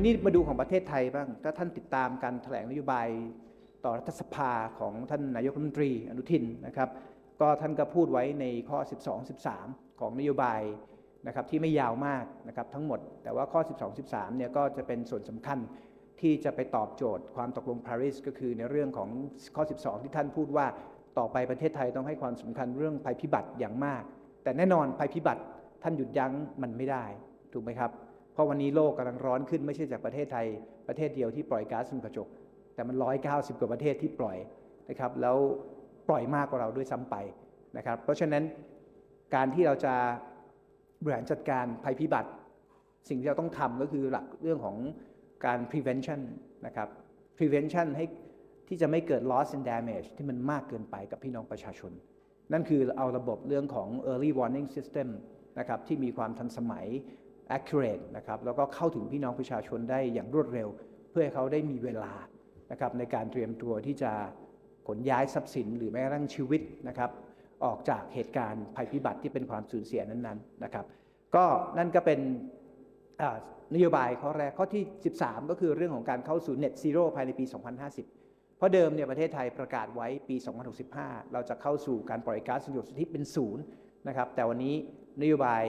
อันนี้มาดูของประเทศไทยบ้าง ถ้าท่านติดตามการแถลงนโยบายต่อรัฐสภาของท่านนายกรัฐมนตรีอนุทินนะครับ ก็ท่านก็พูดไว้ในข้อ 12 13 ของนโยบายนะครับที่ไม่ยาวมากนะครับทั้งหมด แต่ว่าข้อ 12 13 เนี่ยก็จะเป็นส่วนสำคัญที่จะไปตอบโจทย์ความตกลงปารีสก็คือในเรื่องของข้อ 12 ที่ท่านพูดว่าต่อไปประเทศไทยต้องให้ความสำคัญเรื่องภัยพิบัติอย่างมาก แต่แน่นอนภัยพิบัติท่านหยุดยั้งมันไม่ได้ ถูกไหมครับ ราะวันนี้โลกกำลังร้อนขึ้นไม่ใช่จากประเทศไทยประเทศเดียวที่ปล่อยก๊าซเรือนกระจก แต่มัน 190 กว่าประเทศที่ปล่อยนะครับแล้วปล่อยมากกว่าเราด้วยซ้ำไปนะครับเพราะฉะนั้นการที่เราจะบริหารจัดการภัยพิบัติ สิ่งที่เราต้องทำก็คือหลักเรื่องของการ prevention นะครับ prevention ให้ที่จะไม่เกิด loss and damage ที่มันมากเกินไปกับพี่น้องประชาชน นั่นคือเอาระบบเรื่องของ early warning system นะครับที่มีความทันสมัย accurate นะครับแล้วก็เข้าถึงพี่น้องประชาชนได้อย่างรวดเร็ว เพื่อให้เขาได้มีเวลานะครับในการเตรียมตัวที่จะขนย้ายทรัพย์สิน หรือแม้กระทั่งชีวิตนะครับออกจากเหตุการณ์ภัยพิบัติที่เป็นความสูญเสียนั้นๆนะครับก็นั่นก็เป็นนโยบายข้อแรกข้อที่ 13 ก็คือเรื่องของการเข้าสู่ net zero ภายในปี 2050 เพราะเดิมเนี่ยประเทศไทยประกาศไว้ปี 2065 เราจะเข้าสู่การปล่อยก๊าซเรือนกระจกสุทธิเป็นศูนย์นะครับแต่วันนี้นโยบาย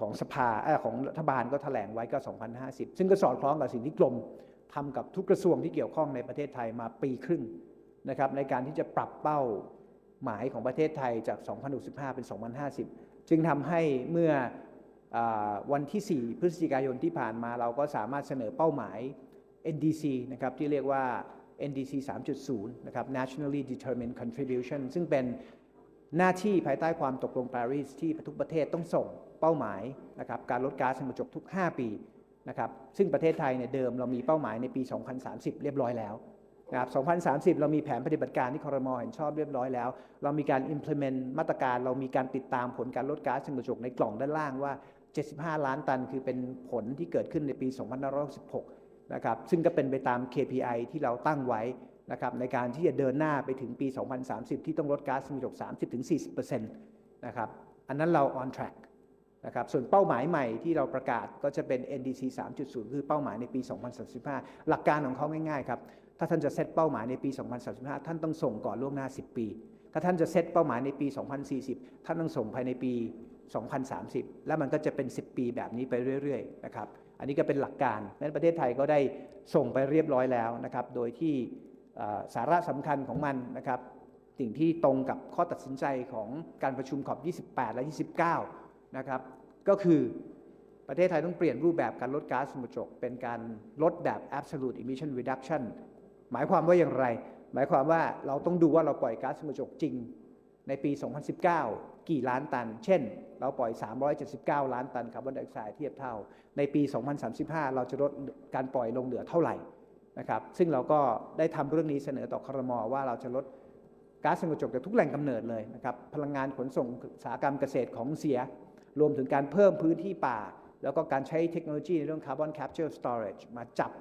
ของสภาอของรัฐบาลก็ถแถลงไว้ก็ 2050 ซึ่งก็สอดคล้องกับสิ่งที่กรมทำกับทุกกระทรวงที่เกี่ยวข้องในประเทศไทยมาปีครึ่งนะครับในการที่จะปรับเป้าหมายของประเทศไทยจาก 2065 เป็น 2050 จึงทำให้เมื่ออวันที่ 4 พฤศจิกายนที่ผ่านมาเราก็สามารถเสนอเป้าหมาย NDC นะครับที่เรียกว่า NDC 3.0 นะครับ Nationally Determined Contribution ซึ่งเป็นหน้าที่ภายใต้ความตกลงปารีสที่ทุกประเทศต้องส่ง เป้าหมายนะครับการลดก๊าซเรือนกระจกทุก 5 ปีนะครับซึ่งประเทศไทยเนี่ยเดิมเรามีเป้าหมายในปี 2030 เรียบร้อยแล้วนะครับ2030 เรามีแผนปฏิบัติการที่คอรมอเห็นชอบเรียบร้อยแล้ว เรามีการ implement มาตรการ เรามีการติดตามผลการลดก๊าซเรือนกระจกในกล่องด้านล่างว่า 75 ล้านตัน คือเป็นผลที่เกิดขึ้นในปี 2566นะครับซึ่งก็เป็นไปตาม KPI ที่เราตั้งไว้นะครับในการที่จะเดินหน้าไปถึงปี 2030 ที่ต้องลดก๊าซเรือนกระจก 30-40%นะครับอันนั้นเรา on track นะครับส่วนเป้าหมายใหม่ที่เราประกาศก็จะเป็น NDC 3.0 คือเป้าหมายในปี 2035 หลักการของเขาง่ายๆครับถ้าท่านจะเซตเป้าหมายในปี 2035 ท่านต้องส่งก่อนล่วงหน้า 10 ปี ถ้าท่านจะเซตเป้าหมายในปี 2040 ท่านต้องส่งภายในปี 2030 แล้วมันก็จะเป็น 10 ปีแบบนี้ไปเรื่อยๆนะครับอันนี้ก็เป็นหลักการนั้นประเทศไทยก็ได้ส่งไปเรียบร้อยแล้วนะครับโดยที่สาระสำคัญของมันนะครับสิ่งที่ตรงกับข้อตัดสินใจของการประชุมขอบ 28 และ 29 นะครับก็คือประเทศไทยต้องเปลี่ยนรูปแบบการลดก๊าซเรือนกระจกเป็นการลดแบบ absolute emission reduction หมายความว่าอย่างไร หมายความว่าเราต้องดูว่าเราปล่อยก๊าซเรือนกระจกจริงในปี 2019 กี่ล้านตัน เช่น เราปล่อย 379 ล้านตันคาร์บอนไดออกไซด์เทียบเท่า ในปี 2035 เราจะลดการปล่อยลงเหลือเท่าไหร่นะครับ ซึ่งเราก็ได้ทำเรื่องนี้เสนอต่อครมว่าเราจะลดก๊าซเรือนกระจกจากทุกแหล่งกำเนิดเลยนะครับ พลังงานขนส่งอุตสาหกรรมเกษตรของเสีย รวมถึงการเพิ่มพื้นที่ป่า แล้วก็การใช้เทคโนโลยีในเรื่อง Carbon Capture Storage มาจับ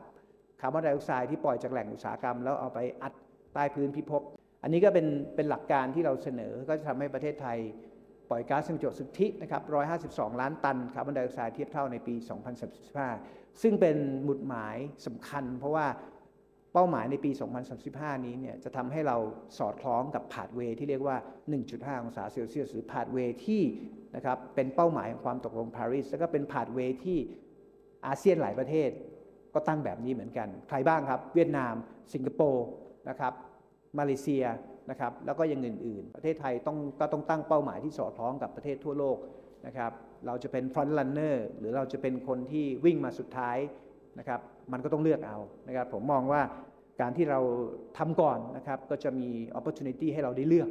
คาร์บอนไดออกไซด์ที่ปล่อยจากแหล่งอุตสาหกรรม แล้วเอาไปอัดใต้พื้นพิภพ อันนี้ก็เป็นเป็นหลักการที่เราเสนอก็จะทำให้ประเทศไทยปล่อยก๊าซเรือนกระจกสุทธินะครับ 152 ล้านตันคาร์บอนไดออกไซด์เทียบเท่าในปี 2035 ซึ่งเป็นหมุดหมายสำคัญ เพราะว่าเป้าหมายในปี 2035 นี้เนี่ยจะทำให้เราสอดคล้องกับพาดเวที่เรียกว่า 1.5 องศาเซลเซียสหรือพาดเวที่ นะครับเป็นเป้าหมายของความตกลงปารีสแล้วก็เป็นพาดเวยที่อาเซียนหลายประเทศก็ตั้งแบบนี้เหมือนกัน ใครบ้างครับ เวียดนาม สิงคโปร์นะครับมาเลเซียนะครับแล้วก็ยังอื่น ๆ ประเทศไทยต้องก็ต้องตั้งเป้าหมายที่สอดคล้องกับประเทศทั่วโลกนะครับเราจะเป็นฟรอนต์รันเนอร์หรือเราจะเป็นคนที่วิ่งมาสุดท้ายนะครับมันก็ต้องเลือกเอานะครับผมมองว่าการที่เราทำก่อนนะครับก็จะมี opportunity ให้เราได้เลือก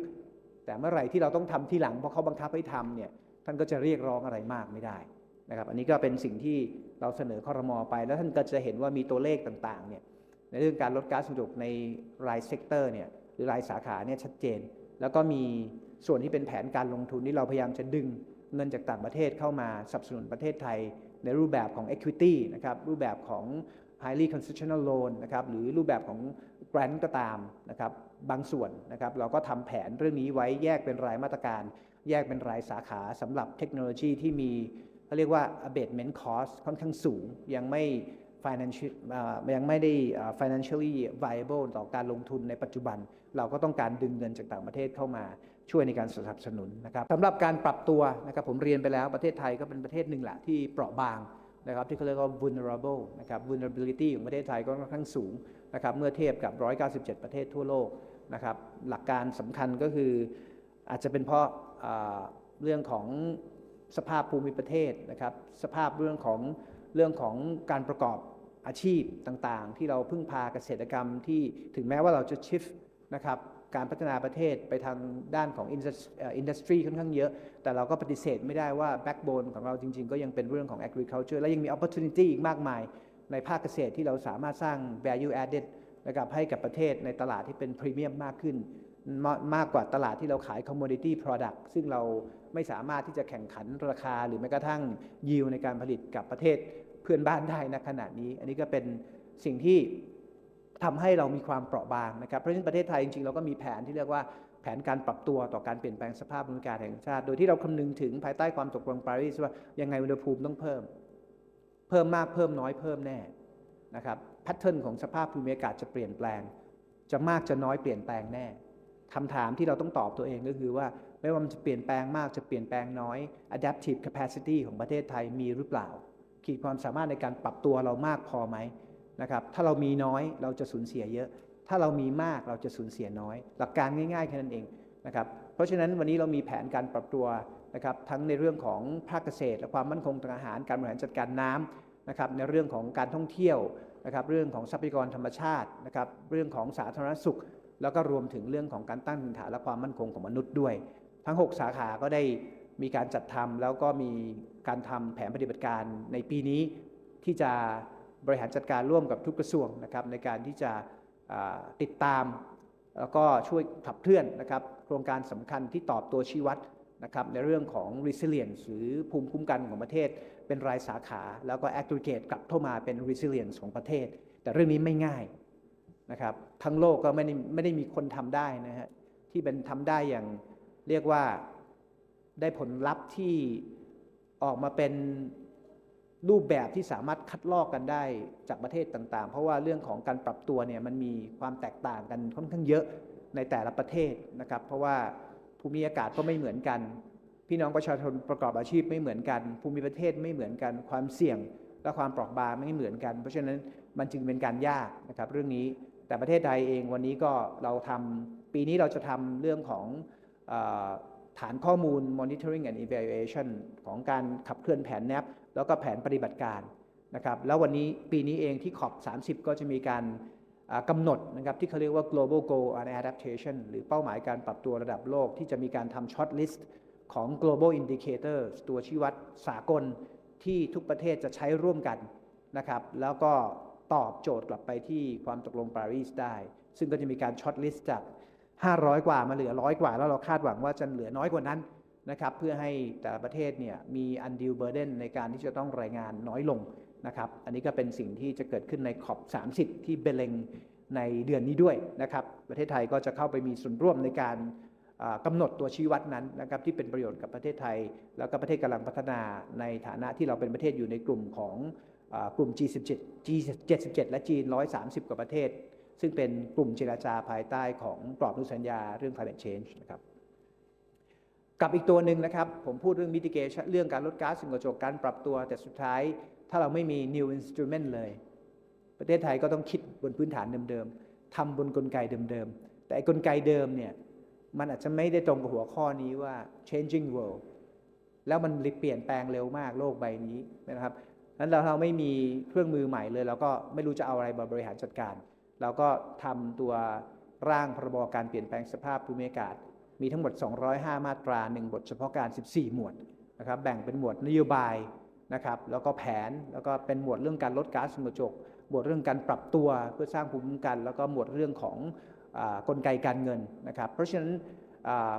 แต่เมื่อไหร่ที่เราต้องทำที่หลังเพราะเขาบังคับให้ทำเนี่ยท่านก็จะเรียกร้องอะไรมากไม่ได้นะครับอันนี้ก็เป็นสิ่งที่เราเสนอคอรมอไป แล้วท่านก็จะเห็นว่ามีตัวเลขต่างๆเนี่ยในเรื่องการลดก๊าซเรือนกระจกในรายเซกเตอร์เนี่ยหรือรายสาขาเนี่ยชัดเจน แล้วก็มีส่วนที่เป็นแผนการลงทุนที่เราพยายามจะดึงเงินจากต่างประเทศเข้ามาสนับสนุนประเทศไทย ในรูปแบบของ equity นะครับรูปแบบของ highly concessional loan นะครับหรือรูปแบบของ grant ก็ตามนะครับบางส่วนนะครับเราก็ทำแผนเรื่องนี้ไว้แยกเป็นรายมาตรการ แยกเป็นรายสาขาสำหรับเทคโนโลยีที่มีเขาเรียกว่า abatement cost ค่อนข้างสูง ยังไม่ financial ยังไม่ได้ financially viable ต่อการลงทุนในปัจจุบัน เราก็ต้องการดึงเงินจากต่างประเทศเข้ามาช่วยในการสนับสนุนนะครับสำหรับการปรับตัวนะครับผมเรียนไปแล้วประเทศไทยก็เป็นประเทศหนึ่งแหละที่เปราะบาง นะครับที่เขาเรียกว่า vulnerable นะครับ vulnerability ของประเทศไทยก็ค่อนข้างสูงนะครับเมื่อเทียบกับ 197 ประเทศทั่วโลกนะครับหลักการสำคัญก็คืออาจจะเป็นเพราะเรื่องของสภาพภูมิประเทศนะครับสภาพเรื่องของเรื่องของการประกอบอาชีพต่างๆ ที่เราพึ่งพาเกษตรกรรมที่ถึงแม้ว่าเราจะ shift นะครับ การพัฒนาประเทศไปทางด้านของอินดัสทรีค่อนข้างเยอะ แต่เราก็ปฏิเสธไม่ได้ว่าแบ็กโบนของเราจริง ๆ ก็ยังเป็นเรื่องของ agriculture และยังมี opportunity อีกมากมาย ในภาคเกษตรที่เราสามารถสร้าง value added นะครับให้กับประเทศในตลาดที่เป็นพรีเมียมมากขึ้น มามากกว่าตลาดที่เราขาย commodity product ซึ่งเราไม่สามารถที่จะแข่งขันราคาหรือแม้กระทั่งยิวในการผลิตกับประเทศเพื่อนบ้านได้ณขณะนี้ อันนี้ก็เป็นสิ่งที่ ทำให้เรามีความเปราะบางนะครับ เพราะฉะนั้นประเทศไทยจริงๆเราก็มีแผนที่เรียกว่าแผนการปรับตัวต่อการเปลี่ยนแปลงสภาพภูมิอากาศแห่งชาติ โดยที่เราคำนึงถึงภายใต้ความตกลงปารีสว่ายังไงอุณหภูมิต้องเพิ่ม เพิ่มมากเพิ่มน้อยเพิ่มแน่นะครับแพทเทิร์นของสภาพภูมิอากาศจะเปลี่ยนแปลง จะมากจะน้อยเปลี่ยนแปลงแน่คำถามที่เราต้องตอบตัวเองก็คือว่าไม่ว่ามันจะเปลี่ยนแปลงมากจะเปลี่ยนแปลงน้อย adaptive capacity ของประเทศไทยมีหรือเปล่า ขีดความสามารถในการปรับตัวเรามากพอไหม นะครับถ้าเรามีน้อยเราจะสูญเสียเยอะ ถ้าเรามีมากเราจะสูญเสียน้อย หลักการง่ายๆแค่นั้นเองนะครับเพราะฉะนั้นวันนี้เรามีแผนการปรับตัวนะครับทั้งในเรื่องของภาคเกษตรและความมั่นคงทางอาหารการบริหารจัดการน้ำนะครับในเรื่องของการท่องเที่ยวนะครับเรื่องของทรัพยากรธรรมชาตินะครับเรื่องของสาธารณสุข แล้วก็รวมถึงเรื่องของการตั้งถิ่นฐานและความมั่นคงของมนุษย์ด้วย ทั้ง 6 สาขาก็ได้มีการจัดทำแล้วก็มีการทำแผนปฏิบัติการในปีนี้ที่จะ บริหารจัดการร่วมกับทุกกระทรวงนะครับในการที่จะติดตาม แล้วก็ช่วยขับเคลื่อนนะครับโครงการสำคัญที่ตอบตัวชี้วัดนะครับในเรื่องของ resilience หรือภูมิคุ้มกันของประเทศ เป็นรายสาขา แล้วก็ aggregate กลับเข้ามาเป็น resilience ของประเทศ แต่เรื่องนี้ไม่ง่ายนะครับทั้งโลกก็ไม่ได้ไม่ได้มีคนทำได้นะฮะที่เป็นทำได้อย่างเรียกว่าได้ผลลัพธ์ที่ออกมาเป็น รูปแบบที่สามารถคัดลอกกันได้จากประเทศต่างๆ เพราะว่าเรื่องของการปรับตัวเนี่ยมันมีความแตกต่างกันค่อนข้างเยอะในแต่ละประเทศนะครับ เพราะว่าภูมิอากาศก็ไม่เหมือนกัน พี่น้องประชาชนประกอบอาชีพไม่เหมือนกัน ภูมิประเทศไม่เหมือนกัน ความเสี่ยงและความเปราะบางไม่เหมือนกัน เพราะฉะนั้นมันจึงเป็นการยากนะครับเรื่องนี้แต่ประเทศไทยเองวันนี้ก็เราทำปีนี้เราจะทำเรื่องของฐานข้อมูล monitoring and evaluation ของการขับเคลื่อนแผน NAP แล้วก็แผนปฏิบัติการนะครับแล้ววันนี้ปีนี้เองที่ขอบ 30 ก็จะมีการกำหนดนะครับที่เขาเรียกว่า global goal on adaptation หรือเป้าหมายการปรับตัวระดับโลก ที่จะมีการทำ short list ของ global indicators ตัวชี้วัดสากลที่ทุกประเทศจะใช้ร่วมกันนะครับแล้วก็ตอบโจทย์กลับไปที่ความตกลงปารีสได้ ซึ่งก็จะมีการ short list จาก 500 กว่ามาเหลือร้อยกว่า แล้วเราคาดหวังว่าจะเหลือน้อยกว่านั้น นะครับเพื่อให้แต่ละประเทศเนี่ยมี undue burden ในการที่จะต้องรายงานน้อยลงนะครับอันนี้ก็เป็นสิ่งที่จะเกิดขึ้นในขอบ 30 ที่เบเลงในเดือนนี้ด้วยนะครับประเทศไทยก็จะเข้าไปมีส่วนร่วมในการอ่ากำหนดตัวชี้วัดนั้นนะครับที่เป็นประโยชน์กับประเทศไทย แล้วก็ประเทศกำลังพัฒนาในฐานะที่เราเป็นประเทศอยู่ในกลุ่มของอกลุ่ม G17 G77 และ G130 กว่าประเทศ ซึ่งเป็นกลุ่มเจรจาภายใต้ของกรอบนุสัญญาเรื่อง climate change นะครับ กับอีกตัวหนึ่งนะครับ ผมพูดเรื่อง mitigation เรื่องการลดก๊าซเรือนกระจกการปรับตัว แต่สุดท้ายถ้าเราไม่มี new instrument เลย ประเทศไทยก็ต้องคิดบนพื้นฐานเดิมๆทำบนกลไกเดิมๆ แต่กลไกเดิมเนี่ยมันอาจจะไม่ได้ตรงกับหัวข้อนี้ว่า changing world แล้วมันเปลี่ยนแปลงเร็วมากโลกใบนี้นะครับนั้นเราเราไม่มีเครื่องมือใหม่เลย เราก็ไม่รู้จะเอาอะไรมาบริหารจัดการ เราก็ทำตัวร่างพรบการเปลี่ยนแปลงสภาพภูมิอากาศ มีทั้งหมด 205 มาตรา 1 บทเฉพาะการ 14 หมวดนะครับแบ่งเป็นหมวดนโยบายนะครับแล้วก็แผนแล้วก็เป็นหมวดเรื่องการลดก๊าซเรือนกระจกหมวดเรื่องการปรับตัวเพื่อสร้างภูมิคุ้มกัน แล้วก็หมวดเรื่องของอกลไกการเงินนะครับเพราะฉะนั้น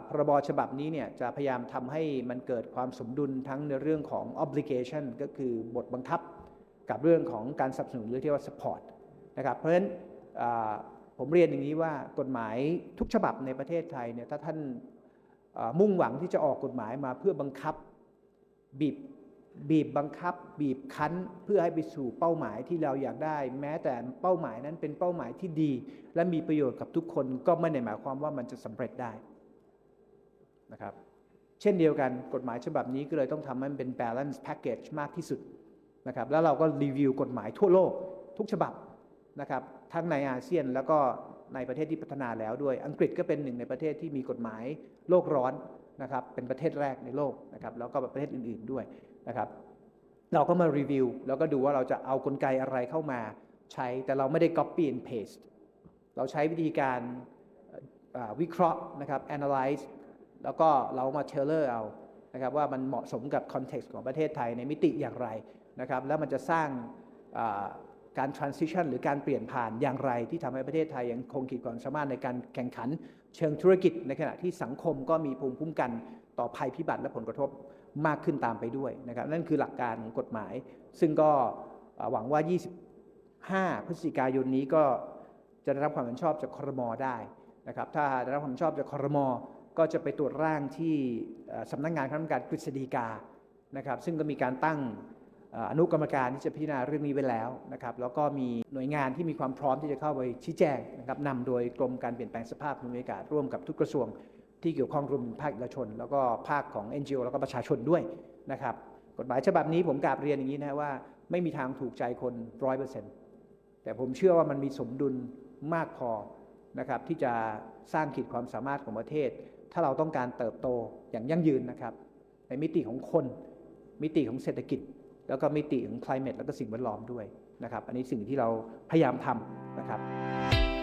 พรบฉบับนี้เนี่ยจะพยายามทำให้มันเกิดความสมดุลทั้งในเรื่องของ obligation ก็คือบทบังคับกับเรื่องของการสนับสนุนหรือที่ว่า support นะครับเพราะฉะนั้น ผมเรียนอย่างนี้ว่ากฎหมายทุกฉบับในประเทศไทยเนี่ยถ้าท่านมุ่งหวังที่จะออกกฎหมายมาเพื่อบังคับบีบบีบบังคับ บีบคั้นเพื่อให้ไปสู่เป้าหมายที่เราอยากได้ แม้แต่เป้าหมายนั้นเป็นเป้าหมายที่ดี และมีประโยชน์กับทุกคนก็ไม่ได้หมายความว่ามันจะสำเร็จได้นะครับเช่นเดียวกันกฎหมายฉบับนี้ก็เลยต้องทำให้มันเป็น balance package มากที่สุดนะครับแล้วเราก็รีวิวกฎหมายทั่วโลกทุกฉบับ นะครับทั้งในอาเซียนแล้วก็ในประเทศที่พัฒนาแล้วด้วย อังกฤษก็เป็นหนึ่งในประเทศที่มีกฎหมายโลกร้อนนะครับเป็นประเทศแรกในโลกนะครับแล้วก็ประเทศอื่นๆด้วยนะครับเราก็มารีวิวแล้วก็ดูว่าเราจะเอากลไกอะไรเข้ามาใช้แต่เราไม่ได้ copy and paste เราใช้วิธีการวิเคราะห์นะครับ analyze แล้วก็เรามาเทเลอร์เอานะครับว่ามันเหมาะสมกับคอนเท็กซ์ของประเทศไทยในมิติอย่างไรนะครับแล้วมันจะสร้าง การ transition หรือการเปลี่ยนผ่านอย่างไร ที่ทำให้ประเทศไทยยังคงขีดความสามารถในการแข่งขัน เชิงธุรกิจ ในขณะที่สังคมก็มีภูมิคุ้มกันต่อภัยพิบัติและผลกระทบมากขึ้นตามไปด้วยนะครับนั่นคือหลักการของกฎหมาย ซึ่งก็หวังว่า 25 พฤศจิกายนนี้ก็จะได้รับความเห็นชอบจากครมได้นะครับถ้าได้รับความเห็นชอบจากครมก็จะไปตรวจร่างที่สำนักงานคณะกรรมการกฤษฎีกานะครับซึ่งก็มีการตั้ง อนุกรรมการที่จะพิจารณาเรื่องนี้ไว้แล้วนะครับแล้วก็มีหน่วยงานที่มีความพร้อมที่จะเข้าไปชี้แจงนะครับนำโดยกรมการเปลี่ยนแปลงสภาพภูมิอากาศร่วมกับทุกกระทรวงที่เกี่ยวข้องรวมถึงภาคเอกชน แล้วก็ภาคของ NGO แล้วก็ประชาชนด้วยนะครับกฎหมายฉบับนี้ผมกราบเรียนอย่างนี้นะว่าไม่มีทางถูกใจคนร้อยเปอร์เซ็นต์แต่ผมเชื่อว่ามันมีสมดุลมากพอนะครับที่จะสร้างขีดความสามารถของประเทศ ถ้าเราต้องการเติบโตอย่างยั่งยืนนะครับในมิติของคนมิติของเศรษฐกิจ แล้วก็มิติของ climate แล้วก็สิ่งแวดล้อมด้วยนะครับ อันนี้สิ่งที่เราพยายามทำนะครับ